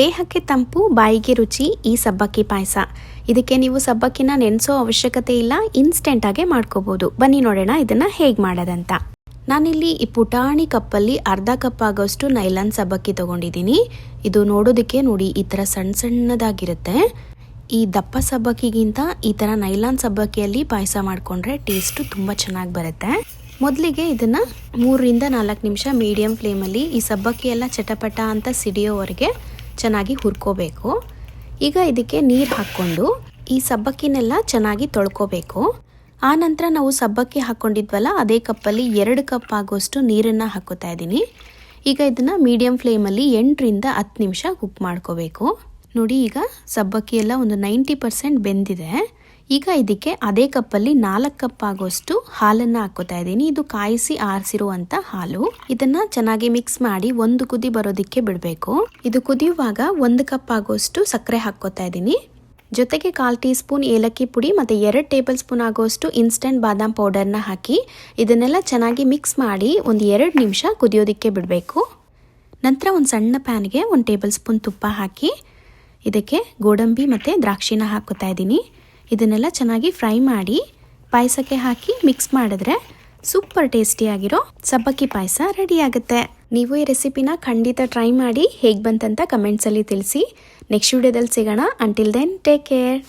ದೇಹಕ್ಕೆ ತಂಪು, ಬಾಯಿಗೆ ರುಚಿ, ಈ ಸಬ್ಬಕ್ಕಿ ಪಾಯಸ. ಇದಕ್ಕೆ ನೀವು ಸಬ್ಬಕ್ಕಿನ ನೆನೆಸೋ ಅವಶ್ಯಕತೆ ಇಲ್ಲ ಇನ್ಸ್ಟೆಂಟಾಗೆ ಆಗಿ ಮಾಡ್ಕೋಬಹುದು ಬನ್ನಿ ನೋಡೋಣ ಇದನ್ನ ಹೇಗೆ ಮಾಡೋದಂತ. ನಾನಿಲ್ಲಿ ಈ ಪುಟಾಣಿ ಕಪ್ಪಲ್ಲಿ ಅರ್ಧ ಕಪ್ ಆಗೋಷ್ಟು ನೈಲಾನ್ ಸಬ್ಬಕ್ಕಿ ತಗೊಂಡಿದ್ದೀನಿ. ಇದು ನೋಡೋದಕ್ಕೆ ನೋಡಿ ಈ ಥರ ಸಣ್ಣ ಸಣ್ಣದಾಗಿರುತ್ತೆ. ಈ ದಪ್ಪ ಸಬ್ಬಕ್ಕಿಗಿಂತ ಈ ಥರ ನೈಲಾನ್ ಸಬ್ಬಕ್ಕಿಯಲ್ಲಿ ಪಾಯಸ ಮಾಡಿಕೊಂಡ್ರೆ ಟೇಸ್ಟು ತುಂಬ ಚೆನ್ನಾಗಿ ಬರುತ್ತೆ. ಮೊದಲಿಗೆ ಇದನ್ನು ಮೂರರಿಂದ ನಾಲ್ಕು ನಿಮಿಷ ಮೀಡಿಯಂ ಫ್ಲೇಮಲ್ಲಿ ಈ ಸಬ್ಬಕ್ಕಿ ಎಲ್ಲ ಚಟಪಟ ಅಂತ ಸಿಡಿಯೋವರೆಗೆ ಚೆನ್ನಾಗಿ ಹುರ್ಕೋಬೇಕು. ಈಗ ಇದಕ್ಕೆ ನೀರು ಹಾಕ್ಕೊಂಡು ಈ ಸಬ್ಬಕ್ಕಿನೆಲ್ಲ ಚೆನ್ನಾಗಿ ತೊಳ್ಕೋಬೇಕು. ಆ ನಂತರ ನಾವು ಸಬ್ಬಕ್ಕಿ ಹಾಕ್ಕೊಂಡಿದ್ವಲ್ಲ ಅದೇ ಕಪ್ಪಲ್ಲಿ ಎರಡು ಕಪ್ ಆಗೋಷ್ಟು ನೀರನ್ನು ಹಾಕೋತಾ ಇದ್ದೀನಿ. ಈಗ ಇದನ್ನು ಮೀಡಿಯಮ್ ಫ್ಲೇಮಲ್ಲಿ ಎಂಟರಿಂದ ಹತ್ತು ನಿಮಿಷ ಕುಕ್ ಮಾಡ್ಕೋಬೇಕು. ನೋಡಿ ಈಗ ಸಬ್ಬಕ್ಕಿ ಎಲ್ಲ ಒಂದು ನೈಂಟಿ ಪರ್ಸೆಂಟ್ ಬೆಂದಿದೆ. ಈಗ ಇದಕ್ಕೆ ಅದೇ ಕಪ್ಪಲ್ಲಿ ನಾಲ್ಕು ಕಪ್ ಆಗೋಷ್ಟು ಹಾಲನ್ನು ಹಾಕೋತಾ ಇದ್ದೀನಿ. ಇದು ಕಾಯಿಸಿ ಆರಿಸಿರುವಂತ ಹಾಲು. ಇದನ್ನ ಚೆನ್ನಾಗಿ ಮಿಕ್ಸ್ ಮಾಡಿ ಒಂದು ಕುದಿ ಬರೋದಕ್ಕೆ ಬಿಡಬೇಕು. ಇದು ಕುದಿಯುವಾಗ ಒಂದು ಕಪ್ ಆಗೋಷ್ಟು ಸಕ್ಕರೆ ಹಾಕೋತಾ ಇದ್ದೀನಿ. ಜೊತೆಗೆ ಕಾಲು ಟೀ ಸ್ಪೂನ್ ಏಲಕ್ಕಿ ಪುಡಿ ಮತ್ತು ಎರಡು ಟೇಬಲ್ ಸ್ಪೂನ್ ಆಗೋಷ್ಟು ಇನ್ಸ್ಟೆಂಟ್ ಬಾದಾಮ್ ಪೌಡರ್ನ ಹಾಕಿ ಇದನ್ನೆಲ್ಲ ಚೆನ್ನಾಗಿ ಮಿಕ್ಸ್ ಮಾಡಿ ಒಂದು ಎರಡು ನಿಮಿಷ ಕುದಿಯೋದಕ್ಕೆ ಬಿಡಬೇಕು. ನಂತರ ಒಂದು ಸಣ್ಣ ಪ್ಯಾನ್ಗೆ ಒಂದು ಟೇಬಲ್ ಸ್ಪೂನ್ ತುಪ್ಪ ಹಾಕಿ ಇದಕ್ಕೆ ಗೋಡಂಬಿ ಮತ್ತು ದ್ರಾಕ್ಷಿನ ಹಾಕೋತಾ ಇದ್ದೀನಿ. ಇದನ್ನೆಲ್ಲ ಚೆನ್ನಾಗಿ ಫ್ರೈ ಮಾಡಿ ಪಾಯಸಕ್ಕೆ ಹಾಕಿ ಮಿಕ್ಸ್ ಮಾಡಿದ್ರೆ ಸೂಪರ್ ಟೇಸ್ಟಿಯಾಗಿರೋ ಸಬ್ಬಕ್ಕಿ ಪಾಯಸ ರೆಡಿ ಆಗುತ್ತೆ. ನೀವು ಈ ರೆಸಿಪಿನ ಖಂಡಿತ ಟ್ರೈ ಮಾಡಿ ಹೇಗೆ ಬಂತಂತ ಕಮೆಂಟ್ಸಲ್ಲಿ ತಿಳಿಸಿ. ನೆಕ್ಸ್ಟ್ ವಿಡಿಯೋದಲ್ಲಿ ಸಿಗೋಣ. Until then take care